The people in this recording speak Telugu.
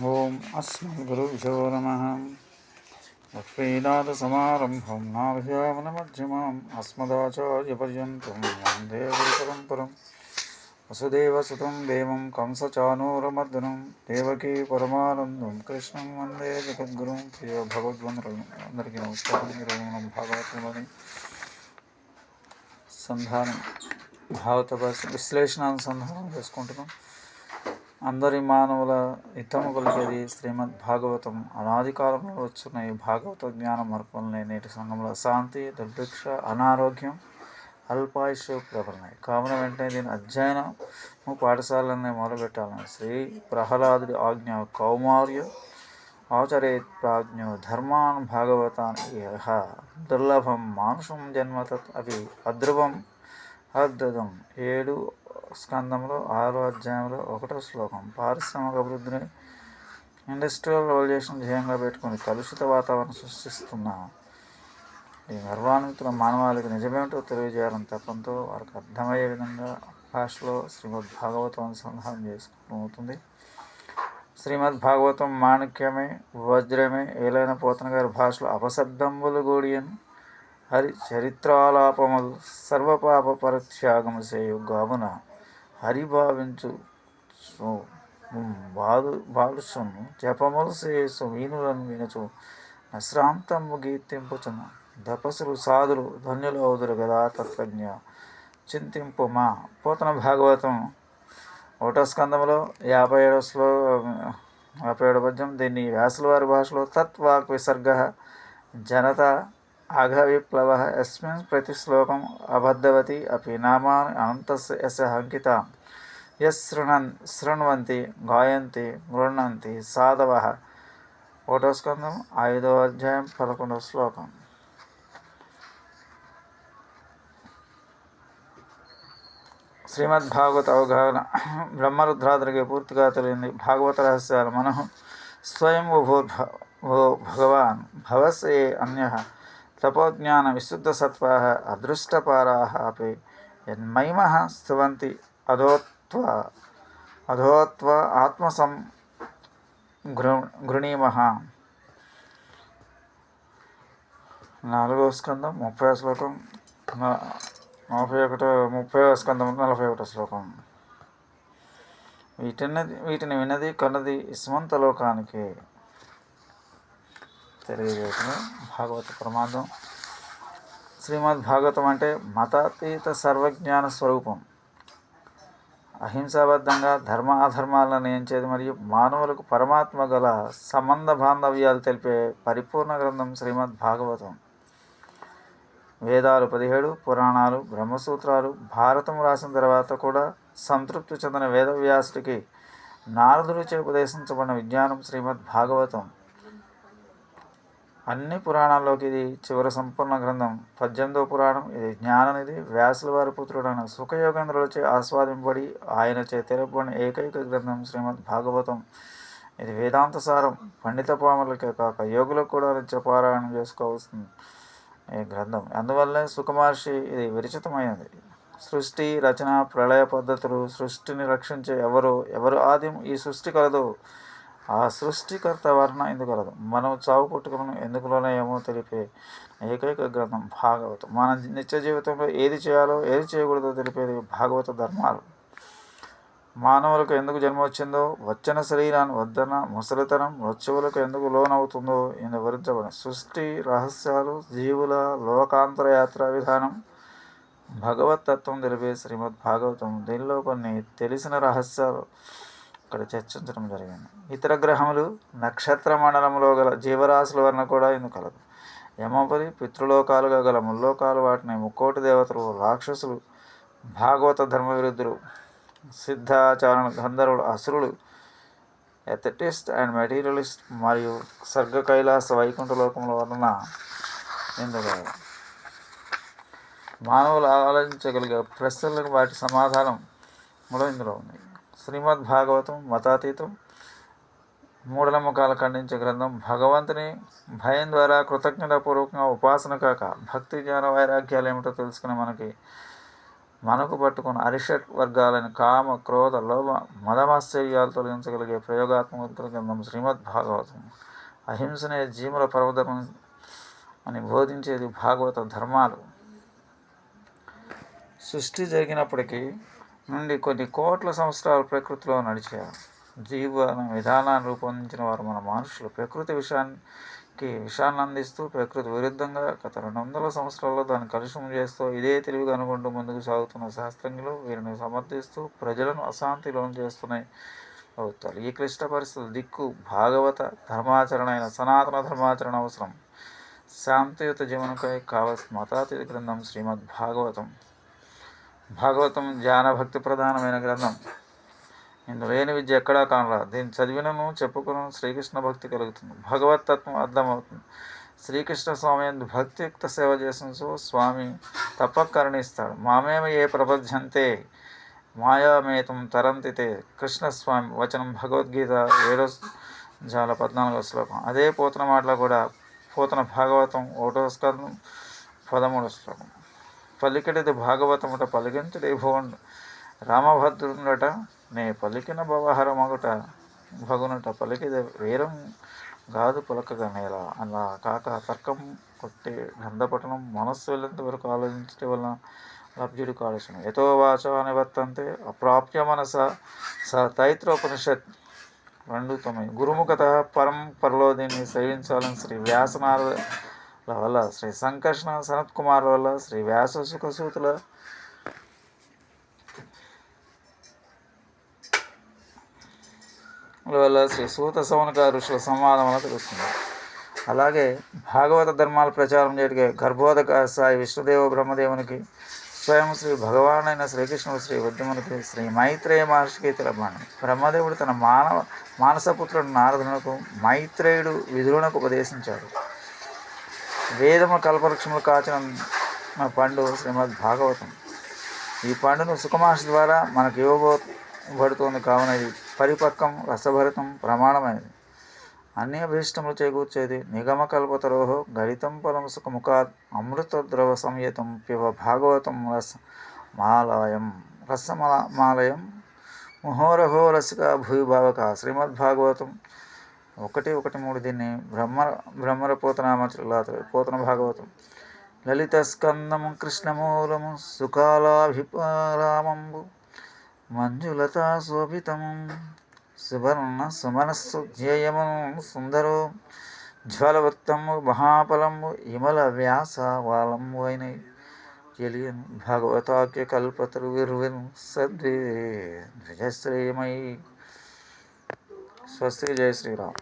ఓం అస్మద్గురుభ్యో నమ. లక్ష్మీనాథసమారంభం నాభ్యామనమధ్యమాం అస్మదాచార్యపర్యంతం వందే గురుపరంపరం. వసుదేవసుతం దేవం కంసచానూరమర్దనం దేవకీ పరమానందం కృష్ణం వందే జగద్గురుం. ప్రియ భగవద్వందరులు అందరికీ నమస్కారం. ఈరోజు మనం భాగవతంలోని సంధానం భావత భాష విశ్లేషణానుసంధానం చేసుకుంటున్నాం. అందరి మానవుల హితము కలిగేది శ్రీమద్ భాగవతం. అనాది కాలంలో వచ్చిన ఈ భాగవత జ్ఞాన మార్పులనే నేటి సంఘంలో శాంతి దుర్భిక్ష అనారోగ్యం అల్పాయుష్ ప్రబలినాయి కావున వెంటనే దీని అధ్యయనం పాఠశాలనే మొదలుపెట్టాలని శ్రీ ప్రహ్లాదుడి ఆజ్ఞ కౌమార్య ఆచరేత్ ప్రాజ్ఞో ధర్మాన్ భాగవతాన్ ఇహ దుర్లభం మానుషం జన్మతత్ అవి అధ్రువం అద్భుతం ఏడు స్కందంలో ఆరో అధ్యాయంలో ఒకటో శ్లోకం. పారిశ్రామిక అభివృద్ధిని ఇండస్ట్రియల్ రెవల్యూషన్ ధ్యేయంగా పెట్టుకుని కలుషిత వాతావరణం సృష్టిస్తున్నాము ఈ గర్వాన్వితుల మానవాళికి నిజమేమిటో తెలియజేయాలని తప్పంతో వారికి అర్థమయ్యే విధంగా భాషలో శ్రీమద్ భాగవతం అనుసంధానం చేసుకోవడం అవుతుంది. శ్రీమద్ భాగవతం మాణిక్యమే వజ్రమే ఏలైన పోతన గారి భాషలో అపశబ్దంబులు గూడియను హరి చరిత్రాలాపములు సర్వపాప పరిత్యాగము చేయు గామున హరిభావించు బాలు బాలుసును జపములు చేసు వీణులను వినచు నశ్రాంతము గీతింపుచును. తపస్సులు సాధులు ధన్యులు అవుదురు కదా తత్వజ్ఞ. చింతింపు మా పోతన భాగవతం ఒకటో స్కందంలో యాభై ఏడో శ్లో యాభై ఏడో పద్యం దీన్ని వ్యాసుల వారి భాషలో తత్వాక్ విసర్గ జనత అఘవిప్లవ యస్మిన్ ప్రతి శ్లోకం అబద్ధవతి అపి నామాని అనంతస్య యశ అంకిత యస్ శృణన్ శృణ్వంతి గాయంతి గృహ్ణంతి సాధవ ఒకటో స్కందం ఐదో అధ్యాయం పదకొండవ శ్లోకం శ్రీమద్భాగవత అవగాహన బ్రహ్మరుద్రాదులకి పూర్తిగా తెలియంది భాగవత రహస్యాలు మనం స్వయం భూ భగవాన్ భవసే అన్య తపోజ్ఞాన విశుద్ధ సత్వా అదృష్టపారా అపి యన్మైమ స్థువంతి అధోత్వ అధోత్వ ఆత్మసం గృ గృణీమ. నాలుగో స్కందం ముప్పై శ్లోకం నలభై ఒకటో ముప్పై స్కందం నలభై ఒకటో శ్లోకం. వీటిని వీటిని వినది కన్నది ఇస్మంత లోకానికి తెలియజేసిన భాగవత ప్రమాదం. శ్రీమద్ భాగవతం అంటే మతాతీత సర్వజ్ఞాన స్వరూపం. అహింసాబద్ధంగా ధర్మ అధర్మాలను నియంచేది మరియు మానవులకు పరమాత్మ గల సంబంధ బాంధవ్యాలు తెలిపే పరిపూర్ణ గ్రంథం శ్రీమద్ భాగవతం. వేదాలు పదిహేడు పురాణాలు బ్రహ్మసూత్రాలు భారతం రాసిన తర్వాత కూడా సంతృప్తి చెందిన వేదవ్యాసుడికి నారదుడిచే ఉపదేశించబడిన విజ్ఞానం శ్రీమద్ భాగవతం. అన్ని పురాణాల్లోకి ఇది చివరి సంపూర్ణ గ్రంథం. పద్దెనిమిదో పురాణం ఇది జ్ఞాననిది వ్యాసుల వారి పుత్రుడైన సుఖయోగేంద్రులచే ఆస్వాదింపబడి ఆయనచే తెరపబడిన ఏకైక గ్రంథం శ్రీమద్ భాగవతం. ఇది వేదాంత సారం. పండిత పాములకే కాక యోగులకు కూడా నిత్య పారాయణం చేసుకోవాల్సింది ఈ గ్రంథం. అందువల్లే సుఖమహర్షి ఇది విరచితమైనది. సృష్టి రచన ప్రళయ పద్ధతులు సృష్టిని రక్షించే ఎవరు ఎవరు ఆదిం ఈ సృష్టి కలదు. ఆ సృష్టికర్త వర్ణ ఎందుకు కలదు మనం చావు పుట్టుకలను ఎందుకులోనే ఏమో తెలిపే ఏకైక గ్రంథం భాగవతం. మన నిత్య జీవితంలో ఏది చేయాలో ఏది చేయకూడదో తెలిపేది భాగవత ధర్మాలు. మానవులకు ఎందుకు జన్మ వచ్చిందో వచ్చిన శరీరాన్ని వద్దన ముసలితనం మృత్యువులకు ఎందుకు లోనవుతుందో ఇది వివరించబడిన సృష్టి రహస్యాలు జీవుల లోకాంతర యాత్రా విధానం భగవతత్వం తెలిపే శ్రీమద్ భాగవతం దీనిలో కొన్ని తెలిసిన రహస్యాలు ఇక్కడ చర్చించడం జరిగింది. ఇతర గ్రహములు నక్షత్ర మండలంలో గల జీవరాశుల వలన కూడా ఇందు కలదు? యమపరి పితృలోకాలుగా గల ముల్లోకాలు వాటిని ముక్కోటి దేవతలు రాక్షసులు భాగవత ధర్మ విరుద్ధులు సిద్ధాచారణ గంధర్వులు అసురులు ఎథటిస్ట్ అండ్ మెటీరియలిస్ట్ మరియు సర్గ కైలాస వైకుంఠ లోకముల వలన ఎందుకు మానవులు ఆలోచించగలిగే ప్రశ్నలకు వాటి సమాధానం కూడా ఇందులో ఉంది. శ్రీమద్ భాగవతం మతాతీతం మూఢనమ్మకాలు ఖండించే గ్రంథం భగవంతుని భయం ద్వారా కృతజ్ఞతాపూర్వకంగా ఉపాసన కాక భక్తి జ్ఞాన వైరాగ్యాలు ఏమిటో తెలుసుకుని మనకి మనకు పట్టుకున్న అరిషట్ వర్గాలని కామ క్రోధ లోభ మదమాశ్చర్యాలు తొలగించగలిగే ప్రయోగాత్మక గ్రంథం శ్రీమద్ భాగవతం అహింసనే జీవుల పర్వతం అని బోధించేది భాగవత ధర్మాలు. సృష్టి జరిగినప్పటికీ నుండి కొన్ని కోట్ల సంవత్సరాలు ప్రకృతిలో నడిచారు జీవన విధానాన్ని రూపొందించిన వారు మన మనుషులు. ప్రకృతి విషయానికి విషయాన్ని అందిస్తూ ప్రకృతి విరుద్ధంగా గత రెండు వందల సంవత్సరాల్లో దాన్ని కలుషం చేస్తూ ఇదే తెలివిగా అనుకుంటూ ముందుకు సాగుతున్న శాస్త్రజ్ఞులు వీరిని సమర్థిస్తూ ప్రజలను అశాంతి లోను చేస్తున్నాయి. ప్రభుత్వాలు. ఈ క్లిష్ట పరిస్థితులు దిక్కు భాగవత ధర్మాచరణ అయిన సనాతన ధర్మాచరణ అవసరం. శాంతియుత జీవనకై కావలసిన మతాతీత గ్రంథం శ్రీమద్ భాగవతం భాగవతం జ్ఞాన భక్తి ప్రధానమైన గ్రంథం. ఇందు లేని విద్య ఎక్కడా కానరా. దీన్ని చదివినను చెప్పుకును శ్రీకృష్ణ భక్తి కలుగుతుంది. భగవతత్వం అర్థమవుతుంది. శ్రీకృష్ణ స్వామి ఎందు భక్తియుక్త సేవ చేసిన స్వామి తప్పక కరుణిస్తాడు. మామేమ ఏ ప్రపంచంతే మాయామేతం తరంతితే కృష్ణస్వామి వచనం భగవద్గీత ఏడో జాల పద్నాలుగో శ్లోకం. అదే పోతన మాటలో కూడా పోతన భాగవతం ఒకటో స్కందం పదమూడో శ్లోకం. పలికిడిది భాగవతముట పలికించుడే భువన్ రామభద్రుడట నే పలికిన భవహరమగుట భగునట పలికిది వీరం గాదు పలకగా నేల. అలా కాక తర్కం కొట్టి గంధపట్టణం మనస్సు వెళ్ళేంత వరకు ఆలోచించడం వలన లబ్జుడి కాలుష్యం ఎతో వాచ అనివర్తంతే అప్రాప్య మనస స తైత్రోపనిషత్ రెండు తొమ్మిది. గురుముఖత పరం పరలో దీన్ని సేవించాలని శ్రీ వ్యాసనార వల్ల శ్రీ సంకర్షణ సనత్ కుమార్ వల్ల శ్రీ వ్యాస సుఖసూతుల వల్ల శ్రీ సూత సౌనక ఋషుల సంవాదం వల్ల తెలుస్తుంది. అలాగే భాగవత ధర్మాలు ప్రచారం చేయడానికి గర్భోదక సాయి విష్ణుదేవ బ్రహ్మదేవునికి స్వయం శ్రీ భగవాన్ అయిన శ్రీకృష్ణుడు శ్రీ ఉద్యమునికి శ్రీ మైత్రేయ మహర్షికి తెలపండి బ్రహ్మదేవుడు తన మానవ మానసపుత్రుడు నారదునకు మైత్రేయుడు విధులకు ఉపదేశించాడు వేదము కల్పవృక్షములు కాచిన పండు శ్రీమద్ భాగవతం. ఈ పండును సుఖమాష ద్వారా మనకు ఇవ్వబోబడుతోంది కావున ఇది పరిపక్వం రసభరితం ప్రమాణమైనది. అన్ని అభీష్టములు చేకూర్చేది నిగమకల్పతరోహో గరితం పరం సుఖముఖాత్ అమృత ద్రవ సంయుతం పివ భాగవతం రస మాలయం రసమాలయం ముహోరహో రసిక భూవిభావక శ్రీమద్భాగవతం ఒకటి ఒకటి మూడు దీన్ని బ్రహ్మ బ్రహ్మర పోతనామచులా పోతన భాగవతం. లలిత స్కందము కృష్ణమూలము సుకాలాభిపరామంబు మంజులతా శోభితము సువర్ణ సుమనస్సు ధ్యేయమును సుందరు జ్వలవత్తము మహాఫలము ఇమల వ్యాస వాలంబు అయిన తెలియను భగవతాఖ్య కల్పతరు సద్వి సద్వే ద్విజశ్రేయమై స్వస్తి జయ శ్రీరామ్.